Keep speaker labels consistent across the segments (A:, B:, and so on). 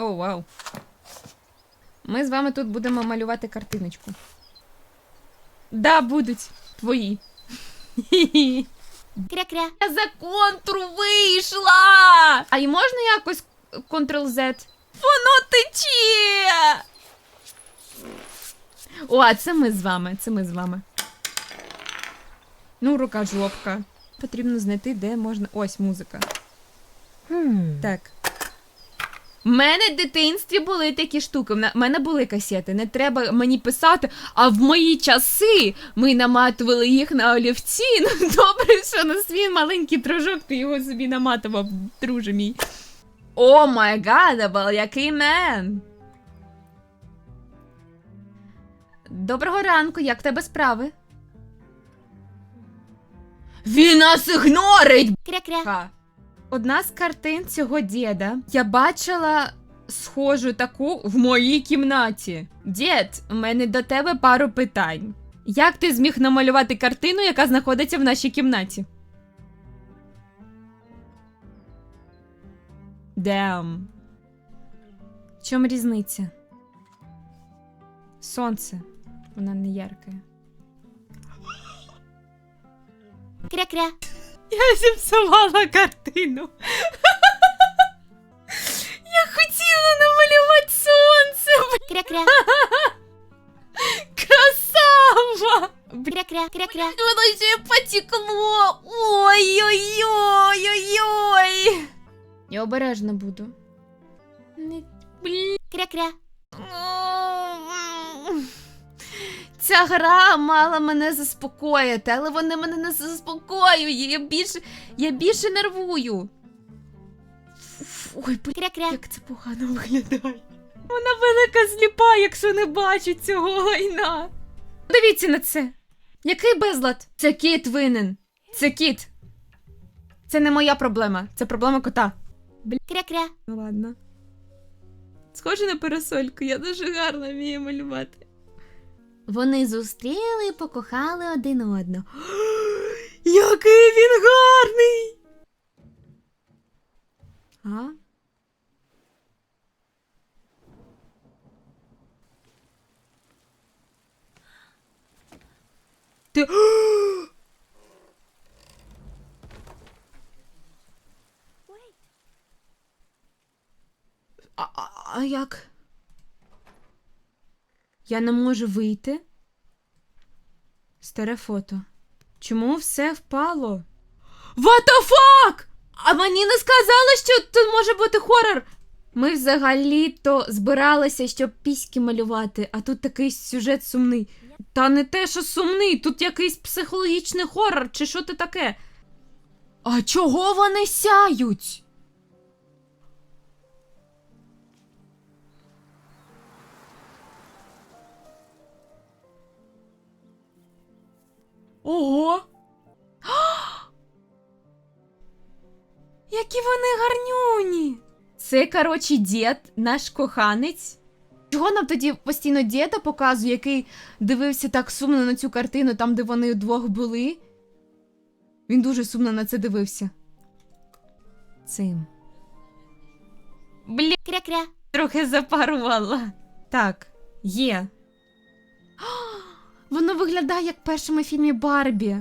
A: О, вау. Ми з вами тут будемо малювати картиночку. Да, будуть твої.
B: Кря-кря.
A: Я за контур вийшла! А й можна якось Ctrl-Z? Воно тече! О, а це ми з вами, це ми з вами. Ну, рука жопка. Потрібно знайти, де можна. Ось музика. Так. У мене в дитинстві були такі штуки. У мене були касети. Не треба мені писати. А в мої часи ми наматували їх на олівці. Ну добре, що на свій маленький дружок ти його собі наматував, друже мій. О май гадабл, який мен. Доброго ранку, як в тебе справи? Він нас ігнорить!
B: Кря-кря.
A: Одна з картин цього діда я бачила схожу таку в моїй кімнаті. Дід, у мене до тебе пару питань. Як ти зміг намалювати картину, яка знаходиться в нашій кімнаті? Дем. В чому різниця? Сонце. Вона не ярке.
B: Кря-кря.
A: Я зіпсувала картину. Я хотіла намалювати сонце.
B: Кря-кря.
A: Красава!
B: Кря-кря. Кря-кря.
A: Воно ще потекло. Ой-ой-ой-ой-ой. Я обережно буду. Не, блін.
B: Кря-кря.
A: Ця гра мала мене заспокоїти, але вона мене не заспокоює. Я більше, я більше нервую. Ой.
B: Кря-кря.
A: Як це погано виглядає. Вона велика сліпа, якщо не бачить цього лайна. Дивіться на це. Який безлад? Це кіт винен. Це кіт. Це не моя проблема, це проблема кота.
B: Кря-кря.
A: Ну ладно. Схоже на парасольку, я дуже гарно вмію малювати.
B: Вони зустріли і покохали один одного.
A: Який він гарний! А? Ти. А, а, а як? Я не можу вийти. Старе фото. Чому все впало? What the fuck? А мені не сказали, що тут може бути хорор. Ми взагалі-то збиралися, щоб піськи малювати, а тут такий сюжет сумний. Та не те, що сумний, тут якийсь психологічний хорор, чи що це таке? А чого вони сяють? Ого! Які вони гарнюні! Це, коротше, дід, наш коханець. Чого нам тоді постійно діда показує, який дивився так сумно на цю картину, там, де вони вдвох були? Він дуже сумно на це дивився. Цим. Блін,
B: Кря-кря.
A: трохи запарувала. Так, є. Виглядає як в першому фільмі Барбі.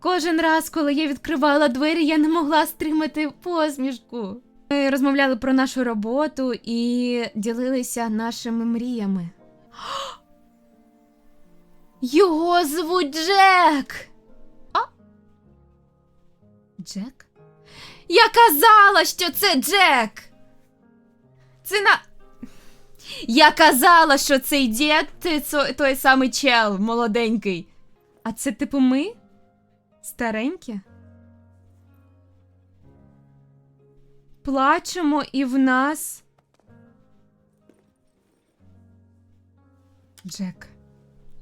A: Кожен раз, коли я відкривала двері, я не могла стримати посмішку. Ми розмовляли про нашу роботу і ділилися нашими мріями. Його звуть Джек. А? Джек? Я казала, що це Джек. Це на. Я казала, що цей дід це той самий чел, молоденький. А це типу ми? Старенькі? Плачемо і в нас. Джек.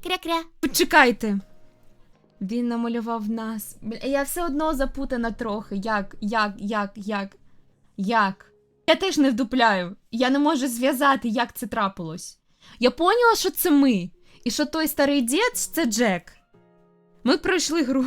B: Кря-кря.
A: Почекайте. Він намалював нас. Я все одно запутана трохи. Як, як, як, як, як? Я теж не вдупляю. Я не можу зв'язати, як це трапилось. Я поняла, що це ми. І що той старий дід це Джек. Ми пройшли гру.